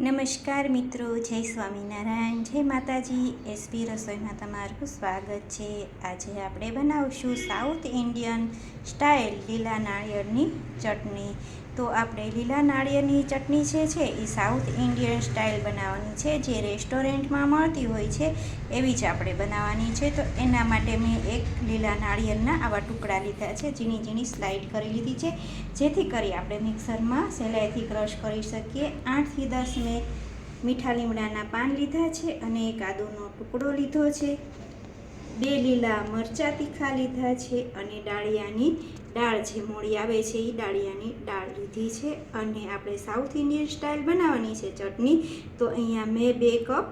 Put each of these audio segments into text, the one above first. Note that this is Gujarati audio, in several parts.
નમસ્કાર મિત્રો, જય સ્વામિનારાયણ, જય માતાજી એસપી રસોઈમાં તમારું સ્વાગત છે. આજે આપણે બનાવશું સાઉથ ઇન્ડિયન સ્ટાઇલ લીલા નાળિયેરની ચટણી. તો આપણે લીલા નાળિયેરની ચટણી છે એ સાઉથ ઇન્ડિયન સ્ટાઇલ બનાવવાની છે, જે રેસ્ટોરન્ટમાં મળતી હોય છે, એવી જ આપણે બનાવવાની છે. તો એના માટે મેં એક લીલા નાળિયેરના આવા ટુકડા લીધા છે, ઝીણી ઝીણી સ્લાઇડ કરી લીધી છે, જેથી કરી આપણે મિક્સરમાં સહેલાઈથી ક્રશ કરી શકીએ. આઠથી દસ મેં મીઠા લીમડાના પાન લીધા છે અને એક આદુનો ટુકડો લીધો છે. બે લીલા મરચાં તીખા લીધા છે અને ડાળિયાની દાળ જે મોળી આવે છે એ દાળિયાની દાળ લીધી છે અને આપણે સાઉથ ઇન્ડિયન સ્ટાઇલ બનાવવાની છે ચટણી. તો અહીંયા મેં બે કપ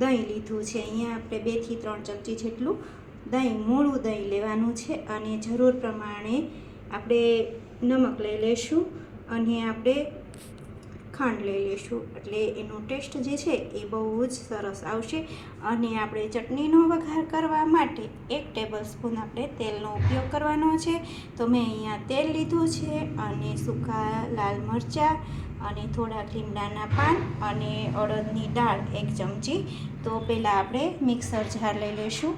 દહીં લીધું છે. અહીંયા આપણે બેથી ત્રણ ચમચી જેટલું દહીં, મોળું દહીં લેવાનું છે અને જરૂર પ્રમાણે આપણે નમક લઈ લઈશું અને આપણે ખાંડ લઈ લઈશું. એટલે એનો ટેસ્ટ જે છે એ બહુ જ સરસ આવશે. અને આપણે ચટણીનો વઘાર કરવા માટે એક ટેબલ સ્પૂન આપણે તેલનો ઉપયોગ કરવાનો છે. તો મેં અહીંયા તેલ લીધું છે અને સૂકા લાલ મરચાં અને થોડાક લીમડાના પાન અને અડદની દાળ એક ચમચી. તો પહેલાં આપણે મિક્સર જાર લઈ લઈશું.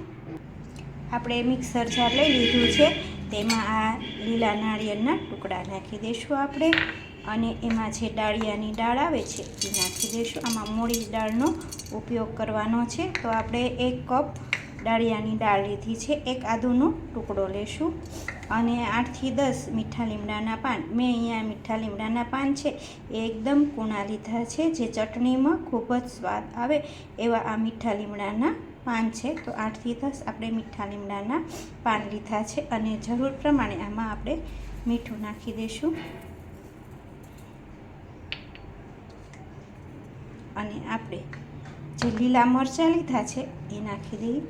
આપણે મિક્સર જાર લઈ લીધું છે. તેમાં આ લીલા નાળિયેરના ટુકડા નાખી દઈશું આપણે. અને એમાં જે ડાળિયાની દાળ આવે છે એ નાખી દઈશું આમાં મોળી દાળનો ઉપયોગ કરવાનો છે. તો આપણે એક કપ ડાળિયાની દાળ લીધી છે. એક આદુનો ટુકડો લેશું. અને આઠથી દસ મીઠા લીમડાના પાન. મેં અહીંયા મીઠા લીમડાના પાન છે. એ એકદમ કૂણા લીધા છે, જે ચટણીમાં ખૂબ જ સ્વાદ આવે એવા આ મીઠા લીમડાના પાન છે. તો આઠથી દસ આપણે મીઠા લીમડાના પાન લીધા છે. અને જરૂર પ્રમાણે આમાં આપણે મીઠું નાખી દઈશું અને આપણે જે લીલા મરચાં લીધા છે, એ નાખી દઈએ.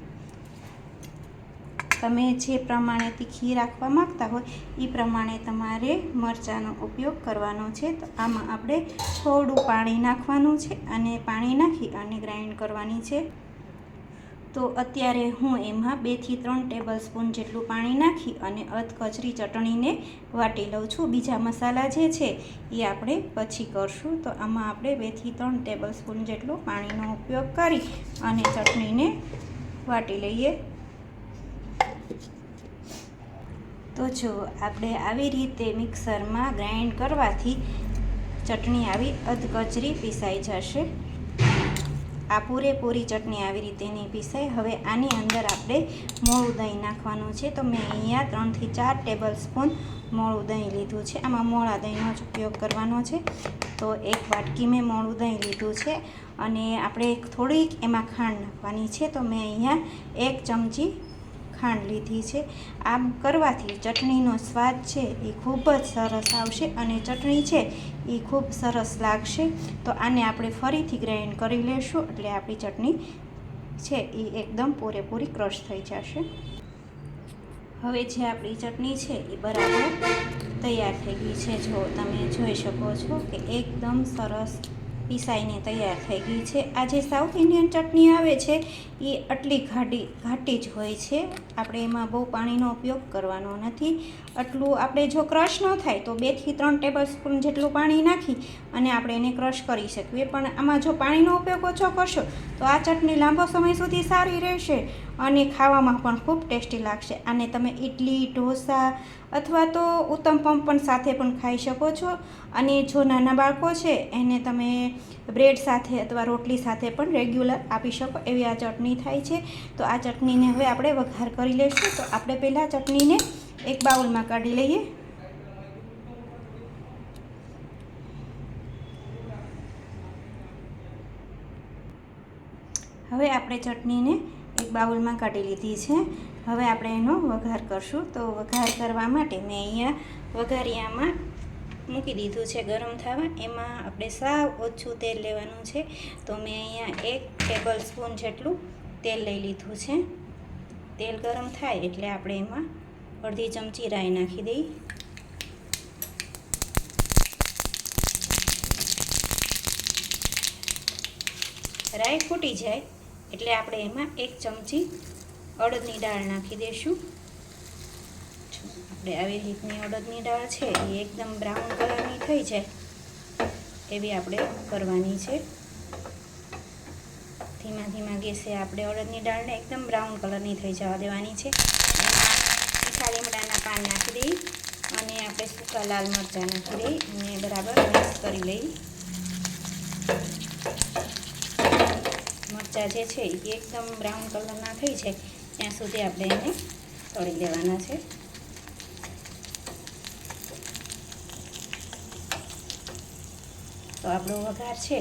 તમે જે પ્રમાણે તીખી રાખવા માગતા હોય, એ પ્રમાણે તમારે મરચાંનો ઉપયોગ કરવાનો છે. તો આમાં આપણે થોડું પાણી નાખવાનું છે અને પાણી નાખી અને ગ્રાઇન્ડ કરવાની છે. તો અત્યારે હું એમાં બેથી ત્રણ ટેબલ સ્પૂન જેટલું પાણી નાખી અને અધકચરી ચટણીને વાટી લઉં છું. બીજા મસાલા જે છે એ આપણે પછી કરશું. તો આમાં આપણે બેથી ત્રણ ટેબલ સ્પૂન જેટલું પાણીનો ઉપયોગ કરી અને ચટણીને વાટી લઈએ. તો જો આપણે આવી રીતે મિક્સરમાં ગ્રાઇન્ડ કરવાથી ચટણી આવી અધકચરી પીસાઈ જશે. આ પૂરેપૂરી ચટણી આવી રીતે નહીં પીસાય. હવે આની અંદર આપણે મોળું દહીં નાખવાનું છે. તો મેં અહીંયા ત્રણથી ચાર ટેબલ સ્પૂન મોળું દહીં લીધું છે. આમાં મોળા દહીંનો જ ઉપયોગ કરવાનો છે. તો એક વાટકી મેં મોળું દહીં લીધું છે. અને આપણે થોડીક એમાં ખાંડ નાખવાની છે. તો મેં અહીંયા એક ચમચી ખાંડ લીધી છે. આમ કરવાથી ચટણીનો સ્વાદ છે એ ખૂબ જ સરસ આવશે અને ચટણી છે એ ખૂબ સરસ લાગશે. તો આને આપણે ફરીથી ગ્રાઇન્ડ કરી લેશું એટલે આપણી ચટણી છે એ એકદમ પૂરેપૂરી ક્રશ થઈ જશે. હવે જે આપણી ચટણી છે એ બરાબર તૈયાર થઈ ગઈ છે. જો તમે જોઈ શકો છો કે એકદમ સરસ પીસાઈને તૈયાર થઈ ગઈ છે. આ જે સાઉથ ઇન્ડિયન ચટણી આવે છે, એ આટલી ઘાટી ઘાટી જ હોય છે. આપણે એમાં બહુ પાણીનો ઉપયોગ કરવાનો નથી. આટલું આપણે જો ક્રશ ન થાય તો બેથી ત્રણ ટેબલ સ્પૂન જેટલું પાણી નાખી અને આપણે એને ક્રશ કરી શકીએ. પણ આમાં જો પાણીનો ઉપયોગ ઓછો કરશો તો આ ચટણી લાંબો સમય સુધી સારી રહેશે અને ખાવામાં પણ ખૂબ ટેસ્ટી લાગશે. આને તમે ઇડલી ઢોસા અથવા તો ઉત્તમપમ પણ સાથે પણ ખાઈ શકો છો. અને જો નાના બાળકો છે, એને તમે બ્રેડ સાથે અથવા રોટલી સાથે પણ રેગ્યુલર આપી શકો એવી આ ચટણી થાય છે. તો આ ચટણીને હવે આપણે વઘાર કરી લઈશું તો આપણે પહેલાં ચટણીને એક બાઉલમાં કાઢી લઈએ. હવે આપણે ચટણીને એક બાઉલમાં કાઢી લીધી છે. હવે આપણે એનો વઘાર કરશું. તો વઘાર કરવા માટે મેં અહીંયા વઘારિયામાં મૂકી દીધું છે ગરમ થવા. એમાં આપણે સાવ ઓછું તેલ લેવાનું છે. તો મેં અહીંયા એક ટેબલ સ્પૂન જેટલું તેલ લઈ લીધું છે. તેલ ગરમ થાય એટલે આપણે એમાં અડધી ચમચી રાઈ નાખી દઈ રાઈ ફૂટી જાય એટલે આપણે એમાં એક ચમચી અડદની દાળ નાખી દઈશું. આપણે આવી રીતની અડદની દાળ છે, એ એકદમ બ્રાઉન કલરની થઈ જાય. એવી આપણે કરવાની છે. ધીમા ધીમા ગેસે આપણે અડદની દાળને એકદમ બ્રાઉન કલરની થઈ જવા દેવાની છે. એમાં મીઠા લીમડાના પાન નાખી દઈ અને આપણે સૂકા લાલ મરચાં નાખી દઈ અને બરાબર મિક્સ કરી લઈ મરચાં જે છે એ એકદમ બ્રાઉન કલરના થઈ છે. ત્યાં સુધી આપણે એને તળી લેવાના છે. તો આપણો વઘાર છે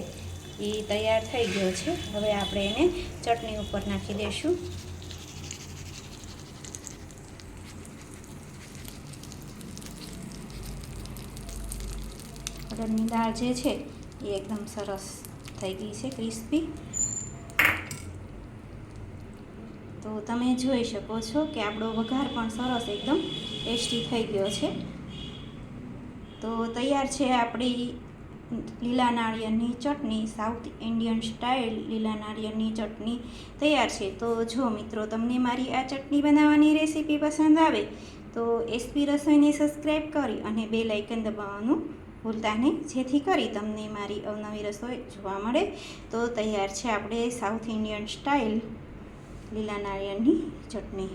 એ તૈયાર થઈ ગયો છે. હવે આપણે એને ચટણી ઉપર નાખી દઈશું અડદની દાળ જે છે એ એકદમ સરસ થઈ ગઈ છે, ક્રિસ્પી. તો તમે જોઈ શકો છો કે આપણો વઘાર પણ સરસ એકદમ ટેસ્ટી થઈ ગયો છે. તો તૈયાર છે આપણી લીલા નાળિયેરની ચટણી, સાઉથ ઇન્ડિયન સ્ટાઇલ લીલા નાળિયેરની ચટણી તૈયાર છે. તો જો મિત્રો, તમને મારી આ ચટણી બનાવવાની રેસીપી પસંદ આવે, તો એસપી રસોઈને સબસ્ક્રાઈબ કરી અને બે લાઇકન દબાવવાનું ભૂલતા નહીં. જેથી કરી તમને મારી અવનવી રસોઈ જોવા મળે. તો તૈયાર છે આપણે સાઉથ ઇન્ડિયન સ્ટાઇલ લીલા નાળિયેરની ચટણી